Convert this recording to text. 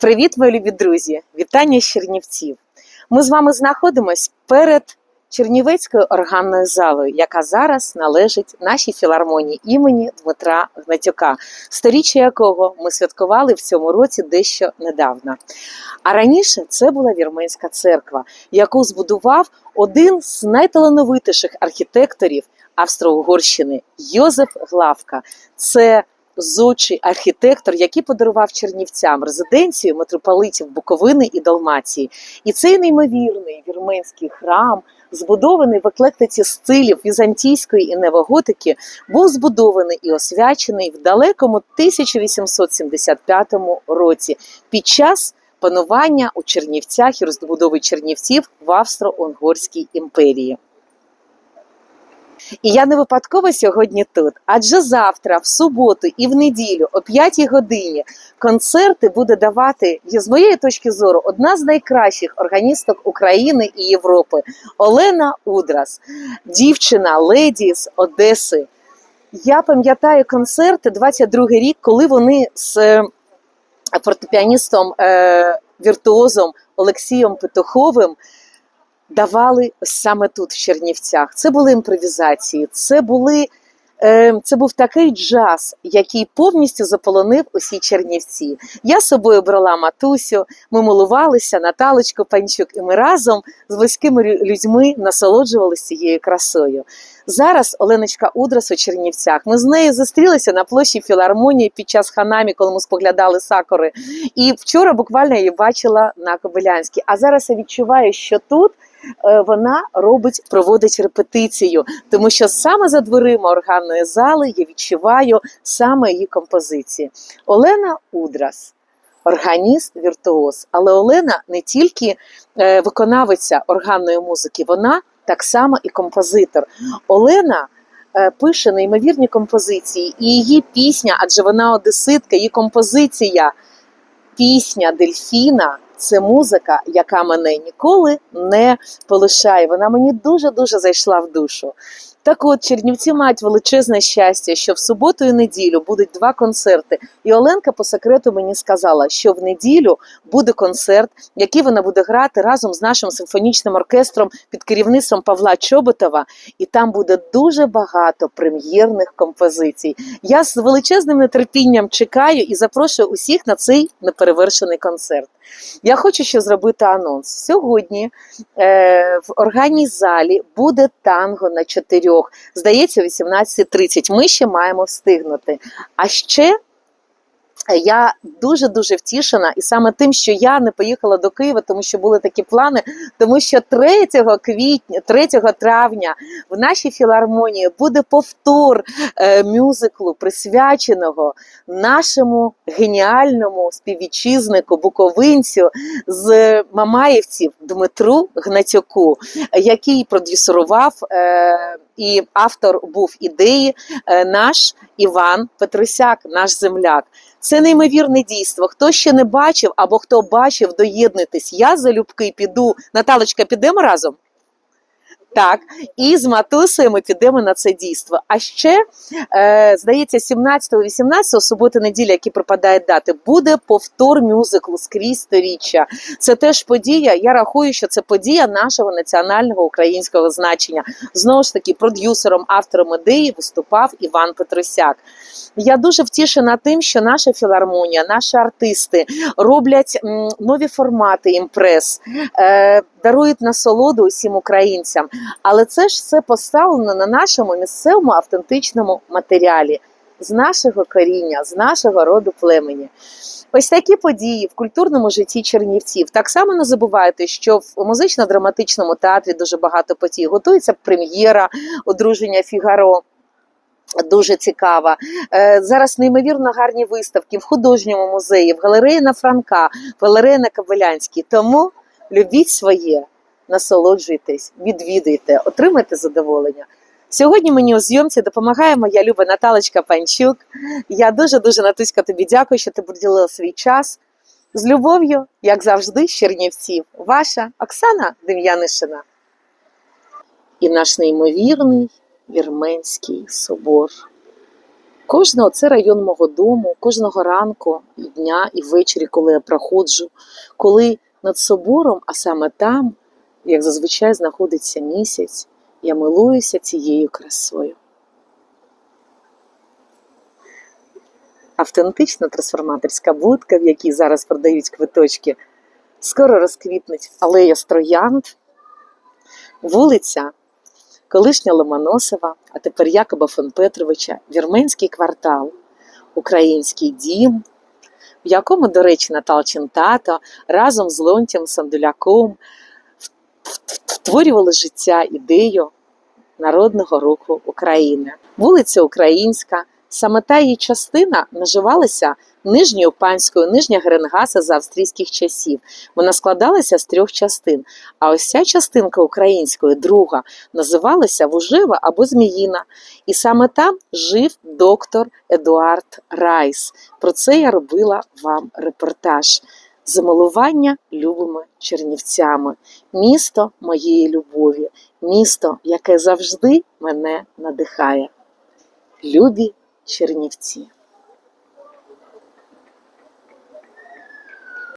Привіт, мої любі друзі! Вітання з Чернівців. Ми з вами знаходимось перед Чернівецькою органною залою, яка зараз належить нашій філармонії імені Дмитра Гнатюка, сторіччя якого ми святкували в цьому році дещо недавно. А раніше це була Вірменська церква, яку збудував один з найталановитіших архітекторів Австро-Угорщини Йозеф Главка. Це зодчий архітектор, який подарував чернівцям резиденцію митрополитів Буковини і Далмації. І цей неймовірний вірменський храм, збудований в еклектиці стилів візантійської і невоготики, був збудований і освячений в далекому 1875 році під час панування у Чернівцях і розбудови Чернівців в Австро-Угорській імперії. І я не випадково сьогодні тут, адже завтра, в суботу і в неділю о 5 годині концерти буде давати, з моєї точки зору, одна з найкращих органісток України і Європи Олена Удрас, дівчина леді з Одеси. Я пам'ятаю концерти 22 рік, коли вони з е, фортепіаністом е, віртуозом Олексієм Петуховим давали саме тут, в Чернівцях. Це були імпровізації, це були. е, Це був такий джаз, який повністю заполонив усі Чернівці. Я з собою брала матусю, ми милувалися, Наталочку Панчук, і ми разом з близькими людьми насолоджувалися цією красою. Зараз Оленочка Удрас у Чернівцях. Ми з нею зустрілися на площі філармонії під час ханамі, коли ми споглядали сакури. І вчора буквально її бачила на Кобилянській. А зараз я відчуваю, що тут вона робить, проводить репетицію, тому що саме за дверима органної зали я відчуваю саме її композиції. Олена Удрас. Органіст, віртуоз, але Олена не тільки е, виконавиця органної музики, вона так само і композитор. Олена е, пише неймовірні композиції, і її пісня, адже вона одеситка, її композиція, пісня Дельфіна це музика, яка мене ніколи не полишає. Вона мені дуже-дуже зайшла в душу. Так от, Чернівці мають величезне щастя, що в суботу і неділю будуть два концерти. І Оленка по секрету мені сказала, що в неділю буде концерт, який вона буде грати разом з нашим симфонічним оркестром під керівництвом Павла Чоботова. І там буде дуже багато прем'єрних композицій. Я з величезним нетерпінням чекаю і запрошую усіх на цей неперевершений концерт. Я хочу ще зробити анонс. Сьогодні е, в органній залі буде танго на чотирьох. Здається, о 18.30. Ми ще маємо встигнути. А ще я дуже дуже втішена, і саме тим, що я не поїхала до Києва, тому що були такі плани. Тому що 3 квітня, 3 травня в нашій філармонії буде повтор е, мюзиклу, присвяченого нашому геніальному співвітчизнику, буковинцю з Мамаївців Дмитру Гнатюку, який продюсерував е, і автор був ідеї е, наш Іван Петросяк, наш земляк. Це неймовірне дійство. Хто ще не бачив або хто бачив, доєднуйтесь. Я залюбки піду. Наталочка, підемо разом? Так, і з матусею ми підемо на це дійство. А ще, е, здається, 17-18 суботи неділя, які припадають дати, буде повтор мюзиклу скрізь сторіччя. Це теж подія. Я рахую, що це подія нашого національного українського значення. Знову ж таки, продюсером, автором ідеї виступав Іван Петросяк. Я дуже втішена тим, що наша філармонія, наші артисти роблять нові формати імпрес, е, дарують насолоду усім українцям. Але це ж все поставлено на нашому місцевому автентичному матеріалі з нашого коріння, з нашого роду племені. Ось такі події в культурному житті Чернівців. Так само не забувайте, що в музично-драматичному театрі дуже багато подій. Готується прем'єра одруження Фігаро. Дуже цікава. Е, Зараз неймовірно гарні виставки в художньому музеї, в галереї на Франка, в галереї на Кабелянській. Тому любіть своє, насолоджуйтесь, відвідуйте, отримайте задоволення. Сьогодні мені у зйомці допомагає моя люба Наталочка Панчук. Я дуже дуже Натуська тобі дякую, що ти приділила свій час. З любов'ю, як завжди, Чернівців. Ваша Оксана Дем'янишина. І наш неймовірний Вірменський собор. Кожного це район мого дому, кожного ранку, і дня і ввечері, коли я проходжу, коли над собором, а саме там, як зазвичай знаходиться місяць, я милуюся цією красою. Автентична трансформаторська будка, в якій зараз продають квиточки, скоро розквітнуть алея з троянд, вулиця колишня Ломоносова, а тепер Якоба фон Петровича, Вірменський квартал, Український дім, в якому, до речі, Наталчин тато разом з Лонтям Сандуляком втворювали життя ідею народного руху України. Вулиця Українська, саме та її частина наживалася Нижньою Панською, Нижня Геренгаса за австрійських часів. Вона складалася з трьох частин. А ось ця частинка української, друга, називалася Вужева або Зміїна. І саме там жив доктор Едуард Райс. Про це я робила вам репортаж. Замилування любими чернівцями, місто моєї любові, місто, яке завжди мене надихає. Любі чернівці.